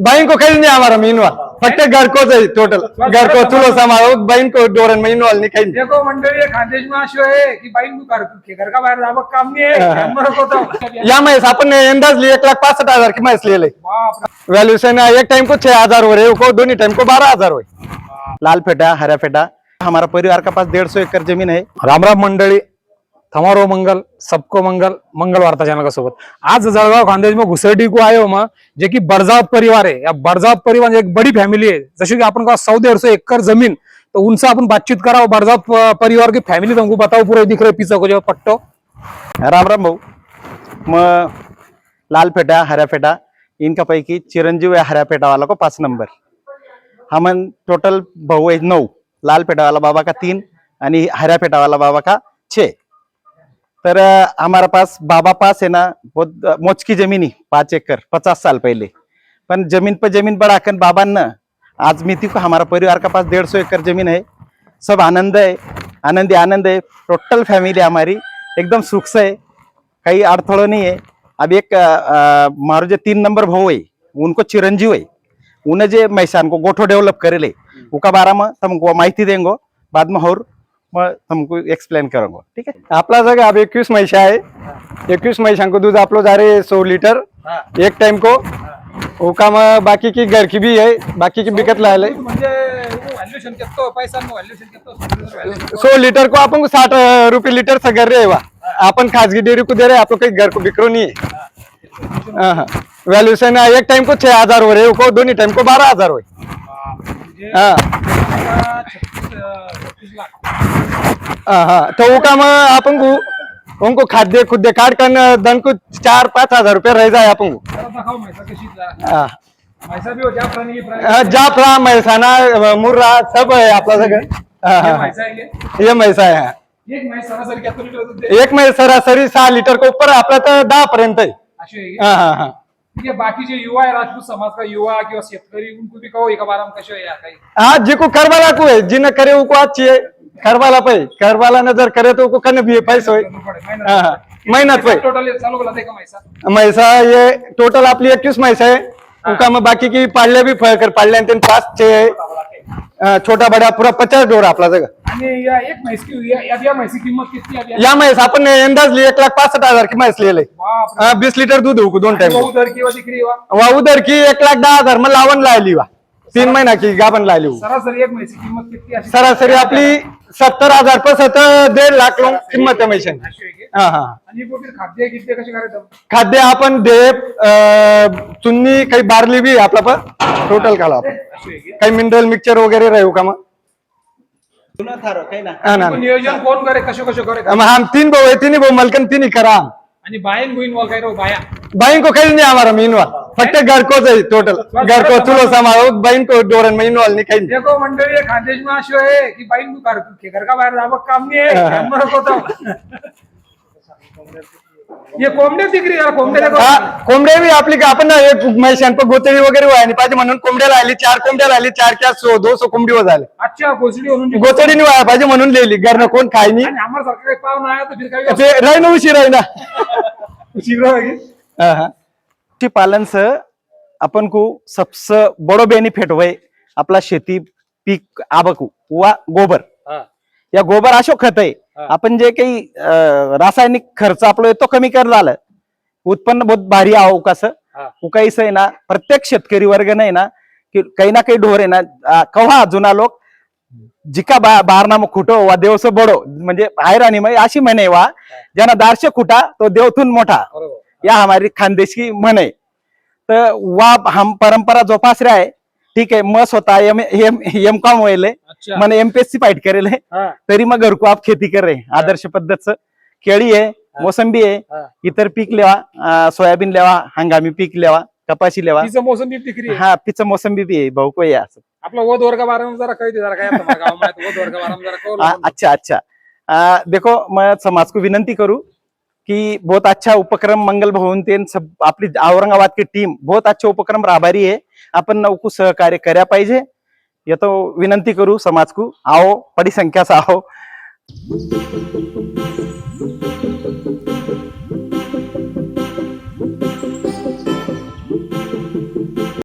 बहन को कहीं नहीं हमारा में इन्वॉल्व फक्त घर को चाहिए टोटल घर को चुलो संभालो बहन को डोरन में इन्वॉल्व नहीं कहीं देखो मंडळी हे खानदेश में अशो आहे की बाईन को घर घर का बाहेर जावं काम नाही में रखो तो या मैस अपन ने अंदाज लिए एक लाख पासठ हजार की मैस ले ले. वैल्यूशन एक टाइम को छह हजार हो रहे हो दोनों टाइम को बारह हजार हो लाल फेटा हरा फेटा. हमारा परिवार का पास डेढ़ सौ एकड़ जमीन है राम राम मंडळी. थमारो मंगल सबको मंगल मंगल वार्ता चॅनल का सोबत. आज जळगाव खानदेश मग घुसरडी को आयो मग जे की बरजाव परिवार आहे. या बरजावत परिवार म्हणजे एक बड़ी फॅमिली आहे. जशी की आपण का सौ डेढ़ सौ एकड़ जमीन तो उनसे अपन बातचीत कराओ बरजाव प- परिवार की फॅमिली तुमको बताओ पूरे दिख रहे पीछे को जो पट्टो. राम राम भाऊ. मग लाल फेटा हरा फेटा इनका पैकी चिरंजीव है हरा फेटा वाला को पाच नंबर. हम टोटल भाऊ है नौ लाल फेटा वाला बाबा का तीन आणि हरा फेटा वाला बाबा का छः. तर हमारा पास बाबा पास है ना बहुत मोच की जमीन ही पाँच एकड़ पचास साल पहले. पण जमीन पर जमीन बढ़ाकर बाबा न आज मिति को हमारा परिवार का पास डेढ़ सौ एकड़ जमीन है सब आनंद है आनंदी आनंद है टोटल फैमिली हमारी. एकदम सुख से है काही अडथळं नाही आहे अब एक मारो जो तीन नंबर भाऊ है उनको चिरंजीव है उन्हें जे मैसान को गोठो डेवलप करेले. उका बारा में तुमको माहिती देंगो. बाद में और मैं तुमको एक्सप्लेन करूंगा ठीक है. आपला जगह अब इक्कीस मैसा है. इक्कीस मैसा को दूध आप लोग जा रहे सौ लीटर एक टाइम को. ओका में बाकी की घर की भी है बाकी की बिकत ला ले म्हणजे व्हॅल्युएशन केतो पैसा व्हॅल्युएशन केतो सौ लीटर को अपन को साठ रुपये लीटर से कर रहे अपन खासगी डेयरी को दे रहे हैं, आप लोग कहीं घर को बिक्रो नहीं. है. वैल्यूशन एक टाइम को छह हजार हो रहे हो दोनों टाइम को बारह हजार हो. म्हणजे हाँ आता छत्तीस अं, छत्तीस लाख हाँ हाँ. तो वो काम अपन को उनको खाद्य खुद्य काट कर दन को चार पाँच हजार रुपये रह जाए अपन को हाँ. हो हाँ, जाफरा महसाना मुर्रा सब है आपला सगळं. हाँ, हाँ, हाँ. आहे हे. ये म्हैसा आहे हाँ. एक म्हैस सरासरी सहा लीटर को ऊपर आपला तर दहा पर्यंत आहे आहे हे. हाँ. हाँ हाँ बाकीचे युवा आहे राजपूत समाज का युवा किंवा शेतकरी उनको भी कहो एका कसे आहे या काही? हाँ जिको करवाला को है जिन करे उको अच्छी है करवाला पे करवाला ने जर करे तो उको कन भी है पैसे होय. हाँ, हाँ. मेहनत पे टोटल चालू केला ते का म्हैसा. म्हैसा ये टोटल आपली एकवीस म्हैस आहे. उका मग बाकी की पाळल्या बी फळ कर पाळल्या आणि पाच. अं, छोटा बडा पुरा पचास डोर आपला जगह आणि या एक म्हैस की या या- या म्हैसी किंमत किती आहे? या? या म्हैस आपण अंदाज ली एक लाख पासष्ट हजार की म्हैस लिहिले रे. बीस लिटर दूध होऊ दोन टाइम दर किंवा वा? उधर की एक लाख दहा हजार मग लावण लायली वा. तीन महिना की गाभण लायली वा. सरासरी एक म्हैसी किंमत किती अशी? सरासरी आपली सत्तर हजारपासून दीड लाख लोक किंमत आहे म्हैशांची. अशी आहे की? हा हा. आणि खाद्य किती कशी करायचं? खाद्य आपण ढेप अं, चुन्नी काही बारली बी आपला पण टोटल काला आपण. अशी आहे की? काही मिनरल मिक्सचर वगैरे राहू का मग? काही ना. हा ना नियोजन कोण करे कशो कशो करे? मग हम तीन भाऊ आहे तिन्ही भाऊ मलकन तिन्ही करा हम आणि बायन गोईन वॉल काय रो बाया. बहन को कहीं नहीं हमारा में इन्वॉल्व फक्त घर को चाहिए टोटल घर को चुलो संभालो बहन को डोरन में इन्वॉल्व नहीं कहीं नहीं. देखो मंडळी हे खानदेश में आहे की बाईन को घर घर का बाहेर जावं? काम नाही आहे. रखो तो ये यार देखो हा कोंबड्या बी आपली का आपण ना एक मैशान वगैरे व्हायला पाहिजे म्हणून कोंबड्या लायली चार कोंबड्या लायली चार चार सो दो सो कोंबडी झाले. अच्छा गोसडी म्हणून व्हायला पाहिजे म्हणून लिहिली घरनं कोण खाय नाही. आणि आम्हाला सारखं काही पाहुणा आहे तर फिर काही ते राही ना उशीर आहे ना. आहे? हा, हा. पशु पालन से अपन को सबसे बड़ो बेनिफिट हुए अपना शेती पीक आवक वा गोबर. या गोबर अशो खत आहे. आपण जे काही रासायनिक खर्च आपलो तो कमी कर झालं. उत्पन्न बहुत भारी आहो कसं. उकाईस आहे ना प्रत्येक शेतकरी वर्ग नाही ना की काही ना काही ढोर आहे ना कव्हा जुना लोक जिका बा बारना मग खुटो वा देवस बडो म्हणजे मग अशी म्हणे वा ज्यांना दारशे खुटा तो देवथून मोठा. या हमारी खानदेशी म्हण आहे. तर वा हम परंपरा जोपास रहा है. ठीक है मस होता एम एम एम कॉम होईल अच्छा. मैंने एमपीएससी फाइट करेल है. हा. तरी मग घर को आप खेती कर रहे हैं. आदर्श पद्धत से केळी आहे मोसंबी आहे. हा. इतर पीक लेवा सोयाबीन लेवा हंगामी पीक लेवा कपाशी लेवा. तिचं मोसम बी दिकरी आहे. हा पिचं मोसंबी बी आहे भाऊ को आहे असं. आपला वध वर्ग बाराम जरा काही दे जरा काय आता वध वर्ग बाराम जरा कळलं आ, अच्छा अच्छा. आ, देखो मैं समाज को विनंती करूं कि बहुत अच्छा उपक्रम मंगल भवन तेन सब आपली औरंगाबाद की टीम बहुत अच्छा उपक्रम राबारी है आपण नौकू सहकार्य करा पाहिजे. येतो विनंती करू समाज को आओ बड़ी संख्या से आओ